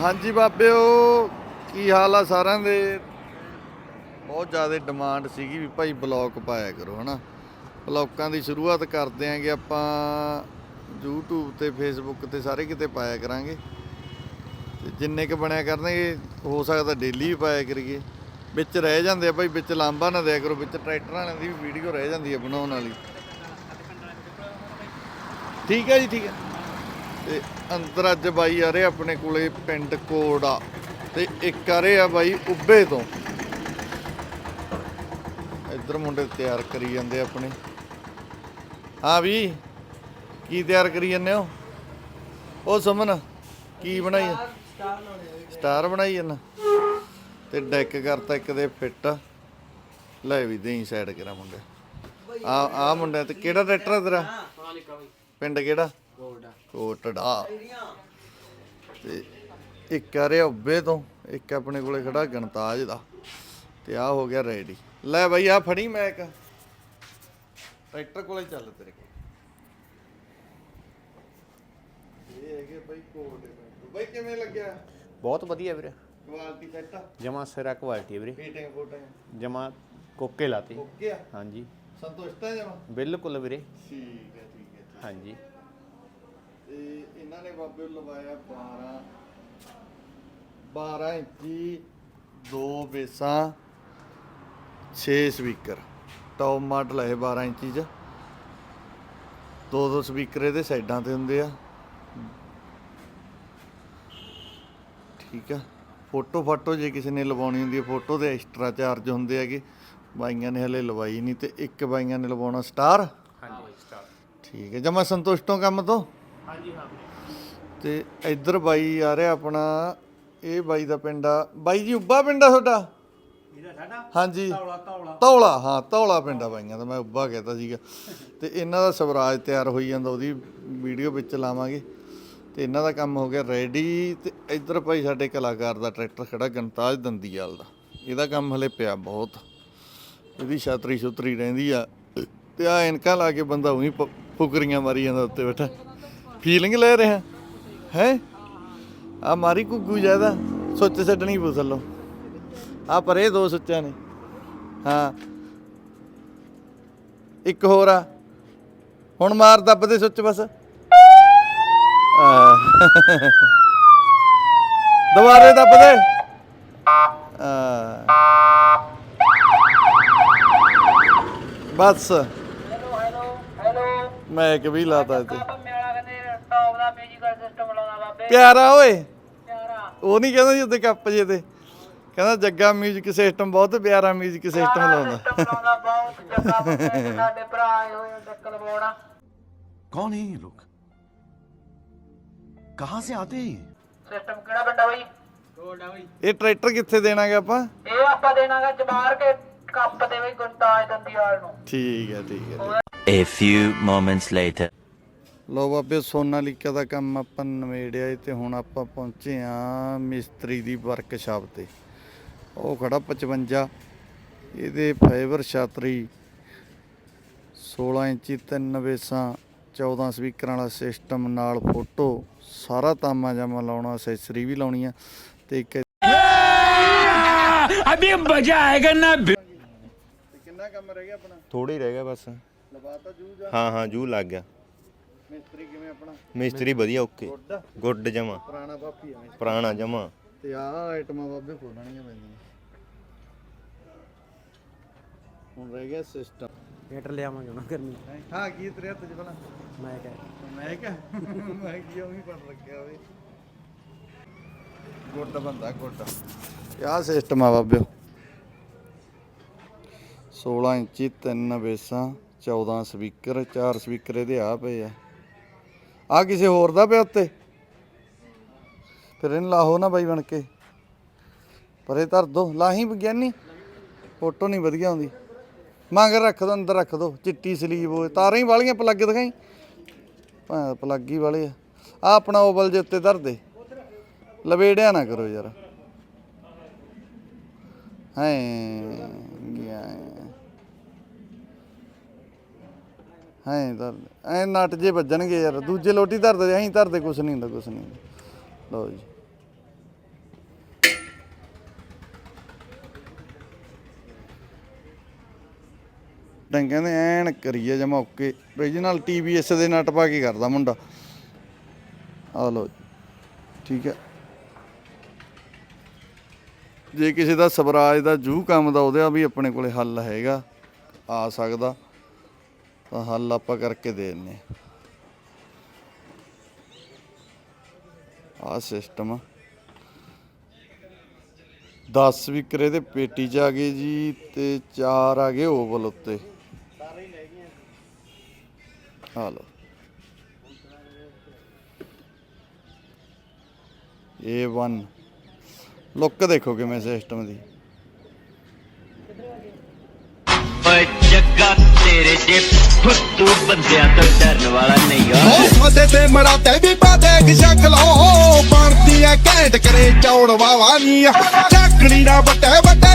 ਹਾਂਜੀ ਬਾਬਿਓ, ਕੀ ਹਾਲ ਆ ਸਾਰਿਆਂ ਦੇ? ਬਹੁਤ ਜ਼ਿਆਦਾ ਡਿਮਾਂਡ ਸੀਗੀ ਵੀ ਭਾਈ ਬਲੌਗ ਪਾਇਆ ਕਰੋ, ਹਨਾ? ਬਲੌਕਾਂ ਦੀ ਸ਼ੁਰੂਆਤ ਕਰਦੇ ਆਂਗੇ ਆਪਾਂ, YouTube ਤੇ Facebook ਤੇ ਸਾਰੇ ਕਿਤੇ ਪਾਇਆ ਕਰਾਂਗੇ। ਤੇ ਜਿੰਨੇ ਕ ਬਣਿਆ ਕਰਨਗੇ, ਹੋ ਸਕਦਾ ਡੇਲੀ ਵੀ ਪਾਇਆ ਕਰੀਏ। ਵਿੱਚ ਰਹਿ ਜਾਂਦੇ ਆ ਭਾਈ, ਵਿੱਚ ਲਾਂਬਾ ਨਾ ਦਿਆ ਕਰੋ, ਵਿੱਚ ਟਰੈਕਟਰ ਵਾਲਿਆਂ ਦੀ ਵੀ ਵੀਡੀਓ ਰਹਿ ਜਾਂਦੀ ਹੈ ਬਣਾਉਣ ਵਾਲੀ। ਠੀਕ ਹੈ ਜੀ, ਠੀਕ ਹੈ ਤੇ ਅੰਦਰ ਅੱਜ ਬਾਈ ਆ ਰਹੇ ਆਪਣੇ ਕੋਲੇ ਪਿੰਡ ਕੋੜਾ ਤੇ ਇੱਕ ਆ ਰਹੇ ਆ ਬਾਈ ਉੱਬੇ ਤੋਂ। ਇੱਧਰ ਮੁੰਡੇ ਤਿਆਰ ਕਰੀ ਜਾਂਦੇ ਆਪਣੇ। ਹਾਂ ਵੀ ਕੀ ਤਿਆਰ ਕਰੀ ਜਾਂਦੇ ਹੋ? ਉਹ ਸੁਮਨ ਕੀ ਬਣਾਈ? ਸਟਾਰ ਬਣਾਈ ਜਾਂਦਾ। ਤੇ ਡੈਕ ਕਰਤਾ ਇੱਕ ਦੇ ਫਿੱਟ। ਲੈ ਵੀ ਦੇਈ ਸਾਈਡ ਕਰਾ ਮੁੰਡੇ। ਆ ਆ ਮੁੰਡਾ ਤੇ ਕਿਹੜਾ ਟਰੈਕਟਰ ਆ ਤੇਰਾ? ਪਿੰਡ ਕਿਹੜਾ? ਕੋਟੜਾ। ਤੇ ਇੱਕ ਆ ਰਿਹਾ ਉੱਬੇ ਤੋਂ ਇੱਕ ਆਪਣੇ ਕੋਲੇ ਖੜਾ ਗਣਤਾਜ ਦਾ। ਤੇ ਆ ਹੋ ਗਿਆ ਰੈਡੀ। ਲੈ ਬਈ ਆ ਫੜੀ ਮੈਂ ਇੱਕ। ਟਰੈਕਟਰ ਕੋਲੇ ਚੱਲ ਤੇਰੇ ਕੋਲ। ਇਹ ਹੈਗੇ ਬਈ ਕੋਟ ਬਈ ਕਿਵੇਂ ਲੱਗਿਆ? ਬਹੁਤ ਵਧੀਆ ਵੀਰੇ। ਕੁਆਲਿਟੀ ਸੈੱਟ ਆ? ਜਮਾ ਸਿਰਾ ਕੁਆਲਿਟੀ ਹੈ ਵੀਰੇ। ਫੀਟਿੰਗ ਫੋਟਿੰਗ। ਜਮਾ ਕੋਕੇ ਲਾਤੀ। ਆ? ਹਾਂਜੀ। ਸੰਤੁਸ਼ਟ ਆ ਜਮਾ? ਬਿਲਕੁਲ ਵੀਰੇ। ਠੀਕ ਹੈ ਠੀਕ ਹੈ। ਹਾਂਜੀ। ਤੇ ਇਹਨਾਂ ਨੇ ਬਾਬੇ ਨੂੰ ਲਵਾਇਆ 12 12 ਇੰਚੀ ਦੋ ਬੇਸਾਂ 6 ਸਪੀਕਰ। ਟੌਪ ਮਾਡਲ ਹੈ 12 ਇੰਚੀ ਚ। ਦੋ ਦੋ ਸਪੀਕਰ ਇਹਦੇ ਸਾਈਡਾਂ ਤੇ ਹੁੰਦੇ ਆ। ਠੀਕ ਆ। ਫੋਟੋ ਫਾਟੋ ਜੇ ਕਿਸੇ ਨੇ ਲਵਾਉਣੀ ਹੁੰਦੀ ਹੈ ਫੋਟੋ ਦੇ ਐਕਸਟਰਾ ਚਾਰਜ ਹੁੰਦੇ ਹੈਗੇ। ਬਾਈਆਂ ਨੇ ਹਲੇ ਲਵਾਈ ਨਹੀਂ ਤੇ ਇੱਕ ਬਾਈਆਂ ਨੇ ਲਵਾਉਣਾ ਸਟਾਰ। ਹਾਂਜੀ ਸਟਾਰ। ਠੀਕ ਹੈ ਜਮਾ ਸੰਤੁਸ਼ਟ ਹੋ ਕੰਮ ਤੋਂ? ਹਾਂਜੀ ਹਾਂ। ਤੇ ਇੱਧਰ ਬਾਈ ਆ ਰਿਹਾ ਆਪਣਾ ਇਹ ਬਾਈ ਦਾ ਪਿੰਡ ਆ। ਬਾਈ ਜੀ ਉੱਬਾ ਪਿੰਡ ਆ ਤੁਹਾਡਾ? ਸਾਡਾ? ਹਾਂਜੀ। ਧੌਲਾ ਹਾਂ ਧੌਲਾ ਪਿੰਡ ਆ ਬਾਈਆਂ ਦਾ ਮੈਂ ਉੱਬਾ ਕਹਿਤਾ ਸੀਗਾ। ਤੇ ਇਹਨਾਂ ਦਾ ਸਵਰਾਜ ਤਿਆਰ ਹੋਈ ਜਾਂਦਾ ਉਹਦੀ ਵੀਡੀਓ ਵਿੱਚ ਲਾਵਾਂਗੇ। ਤੇ ਇਹਨਾਂ ਦਾ ਕੰਮ ਹੋ ਗਿਆ ਰੈਡੀ ਤੇ ਇੱਧਰ ਭਾਈ ਸਾਡੇ ਕਲਾਕਾਰ ਦਾ ਟਰੈਕਟਰ ਖੜਾ ਗਣਤਾਜ ਦੰਦੀਵਾਲ ਦਾ। ਇਹਦਾ ਕੰਮ ਹਲੇ ਪਿਆ ਬਹੁਤ। ਇਹਦੀ ਛਾਤਰੀ ਛੁਤਰੀ ਰਹਿੰਦੀ ਆ। ਤੇ ਆ ਇਨਕਾਂ ਲਾ ਕੇ ਬੰਦਾ ਉਹੀ ਫੁਕਰੀਆਂ ਮਾਰੀ ਜਾਂਦਾ ਉੱਤੇ ਬੈਠਾ। ਫੀਲਿੰਗ ਲੈ ਰਿਹਾ। ਹੈ? ਆ ਮਾਰੀ ਕੁੱਗੂ ਜ਼ਿਆਦਾ। ਸੁੱਚ ਛੱਡਣੀ ਪੁੱਛ ਲਓ ਆ ਪਰੇ ਦੋ ਸੁੱਚਾਂ ਨੇ। ਹਾਂ। ਇੱਕ ਹੋਰ ਆ। ਹੁਣ ਮਾਰ ਦੱਬਦੇ ਸੁੱਚ ਬਸ। ਦੁਬਾਰੇ ਦੱਬਦੇ ਆਹ। ਬਸ। ਹੈਲੋ ਹੈਲੋ ਹੈਲੋ ਮੈਂ ਇੱਕ ਵੀ ਲਾਤਾ ਤੇ ਪਿਆਰਾ ਓਏ। ਪਿਆਰਾ। ਉਹ ਨਹੀਂ ਕਹਿੰਦਾ ਸੀ ਉੱਤੇ ਕੱਪ ਜੇ ਤੇ। ਕਹਿੰਦਾ ਜੱਗਾ ਮਿਊਜ਼ਿਕ ਸਿਸਟਮ ਬਹੁਤ ਪਿਆਰਾ 뮤직 ਸਿਸਟਮ ਲਾਉਂਦਾ। ਕੌਣ ਹੈ ਇਹ ਲੋਕ? ਕਹਾਂ ਸੇ ਆਤੇ ਹੈ ਸਿਸਟਮ ਕਿਹੜਾ ਬੰਦਾ ਬਈ? ਇਹ ਟਰੈਕਟਰ ਕਿੱਥੇ ਦੇਣਾਗਾ ਆਪਾਂ? ਇਹ ਆਪਾਂ ਦੇਣਾਗਾ ਜਮਾਰ ਕੇ ਕੱਪ ਦੇ ਵਿੱਚ ਗੁਰਤਾਜ ਨੂੰ। ਠੀਕ ਹੈ ਠੀਕ ਹੈ। A few moments later ਲੋ ਬਾਬੇ ਸੋਨਾ ਲੀਕਾ ਦਾ ਕੰਮ ਆਪਾਂ ਨਵੇੜਿਆ ਤੇ ਹੁਣ ਆਪਾਂ ਪਹੁੰਚੇ ਆ ਮਿਸਤਰੀ ਦੀ ਵਰਕਸ਼ਾਪ ਤੇ। ਉਹ ਖੜਾ 55 ਇਹਦੇ ਫਾਈਬਰ ਛਾਤਰੀ 16 ਇੰਚੀ 3 ਵੇਸਾਂ 14 ਸਪੀਕਰਾਂ ਵਾਲਾ ਸਿਸਟਮ ਨਾਲ ਫੋਟੋ ਸਾਰਾ ਤਾਮਾ ਜਮਾ ਲਾਉਣਾ ਐਕਸੈਸਰੀ ਵੀ ਲਾਉਣੀ ਆ ਤੇ ਇੱਕ ਅਬੇ ਮਜ਼ਾ ਆਏਗਾ ਨਾ। ਕਿੰਨਾ ਕੰਮ ਰਹਿ ਗਿਆ ਆਪਣਾ? ਥੋੜੀ ਰਹਿ ਗਿਆ ਬਸ। ਲਵਾਤਾ ਜੂ ਜਾਂ? ਹਾਂ ਹਾਂ ਜੂ ਲੱਗ ਗਿਆ। ਮਿਸਤਰੀ ਕਿਵੇਂ ਆਪਣਾ? ਮਿਸਤਰੀ ਵਧੀਆ ਓਕੇ। ਗੁੱਡ ਗੁੱਡ ਜਮਾ। ਪੁਰਾਣਾ ਬਾਪੀ ਆ ਮਿਸਤਰੀ। ਪੁਰਾਣਾ ਜਮਾ। ਤੇ ਆਹ ਆਈਟਮਾਂ ਬਾਬੇ ਖੋਲਣੀਆਂ ਪੈਂਦੀਆਂ। ਹੁਣ ਰਹਿ ਗਿਆ ਸਿਸਟਮ ਮੀਟਰ ਲਿਆਵਾਂਗੇ ਉਹਨਾਂ ਕਰਨੀ ਹਾਂ ਕੀ ਤੇਰੇ ਹੱਥ 'ਚ ਭਲਾ? ਮੈਂ ਕਹਾਂ ਮੈਂ ਕਿਹਾ ਮੈਂ ਕੀ ਉਹੀ ਪੜ ਰੱਖਿਆ ਵੇ। ਗੁੱਡ ਬੰਦਾ ਗੁੱਡ। ਆਹ ਸਿਸਟਮ ਆ ਬਾਬਿਓ। 16 ਇੰਚੀ ਤਿੰਨ ਬੇਸਾਂ 14 ਸਪੀਕਰ ਚਾਰ ਸਪੀਕਰ ਇਹਦੇ ਆ ਪਏ ਆ। ਆ ਕਿਸੇ ਹੋਰ ਦਾ ਪਿਆ ਉੱਤੇ? ਫਿਰ ਇਹਨੂੰ ਲਾਹੋ ਨਾ ਬਾਈ ਬਣ ਕੇ। ਪਰੇ ਧਰ ਦੋ। ਲਾਹੀ ਵਿਗਿਆਨੀ? ਫੋਟੋ ਨਹੀਂ ਵਧੀਆ ਆਉਂਦੀ। ਮੰਗ ਰੱਖ ਦੋ, ਅੰਦਰ ਰੱਖ ਦੋ। ਚਿੱਟੀ ਸਲੀਬ ਹੋਏ ਤਾਰਾਂ ਹੀ ਵਾਲੀਆਂ, ਪਲੱਗ ਦਿਖਾਈ। ਭਾਂ ਪਲੱਗ ਹੀ ਵਾਲੇ ਆ। ਆ ਆਪਣਾ ਓਵਲ ਜੇ ਉੱਤੇ ਧਰ ਦੇ। ਲਵੇੜਿਆ ਨਾ ਕਰੋ ਯਾਰ। ਹੈ, ਗਿਆ। ਐਂ ਧਰ ਐ ਨਟ ਜੇ ਵੱਜਣਗੇ ਯਾਰ, ਦੂਜੇ ਲੋਟੀ ਧਰਦੇ, ਐਂ ਧਰਦੇ, ਕੁਛ ਨਹੀਂ ਹੁੰਦਾ, ਕੁਛ ਨਹੀਂ ਹੁੰਦਾ। ਲਓ ਜੀ। ਤਾਂ ਕਹਿੰਦੇ ਐਨ ਕਰੀਏ ਜਮਾ ਓਕੇ origignal TBS ਦੇ ਨਟ ਪਾ ਕੇ ਕਰਦਾ ਮੁੰਡਾ। ਆ ਲਓ ਜੀ। ਠੀਕ ਹੈ। ਜੇ ਕਿਸੇ ਦਾ ਸਵਰਾਜ ਦਾ ਜੂ ਕੰਮ ਦਾ, ਉਹਦੇ ਆ ਵੀ ਆਪਣੇ ਕੋਲੇ ਹੱਲ ਹੈਗਾ। ਆ ਸਕਦਾ। ਤਾਂ ਹੱਲ ਆਪਾਂ ਕਰਕੇ ਦੇ ਦਿੰਨੇ ਆ। ਸਿਸਟਮ 10 ਸਪੀਕਰ ਇਹਦੇ ਪੇਟੀ ਚ ਆ ਗਏ ਜੀ ਤੇ 4 ਆ ਗਏ ਓਵਲ ਉੱਤੇ। ਆ ਲਓ। A1 ਲੁੱਕ ਦੇਖੋ ਕਿਵੇਂ ਸਿਸਟਮ ਦੀ। ਓਏ ਜੱਗਾ, ਤੇਰੇ ਜੇ ਫੁੱਟੂ ਬੰਦਿਆਂ ਤੋਂ ਡਰਨ ਵਾਲਾ ਨਹੀਂ ਆ ਉਹ ਤੇ ਮਰਾਤੇ ਵੀ ਪਾ ਦੇਖ ਸ਼ਕਲੋ ਬਣਦੀ ਐ ਘੈਂਟ ਕਰੇ ਚੌੜ ਵਾਵਾ ਨੀ ਚੱਕਣੀ ਨਾ ਵੱਟੇ ਵੱਟੇ।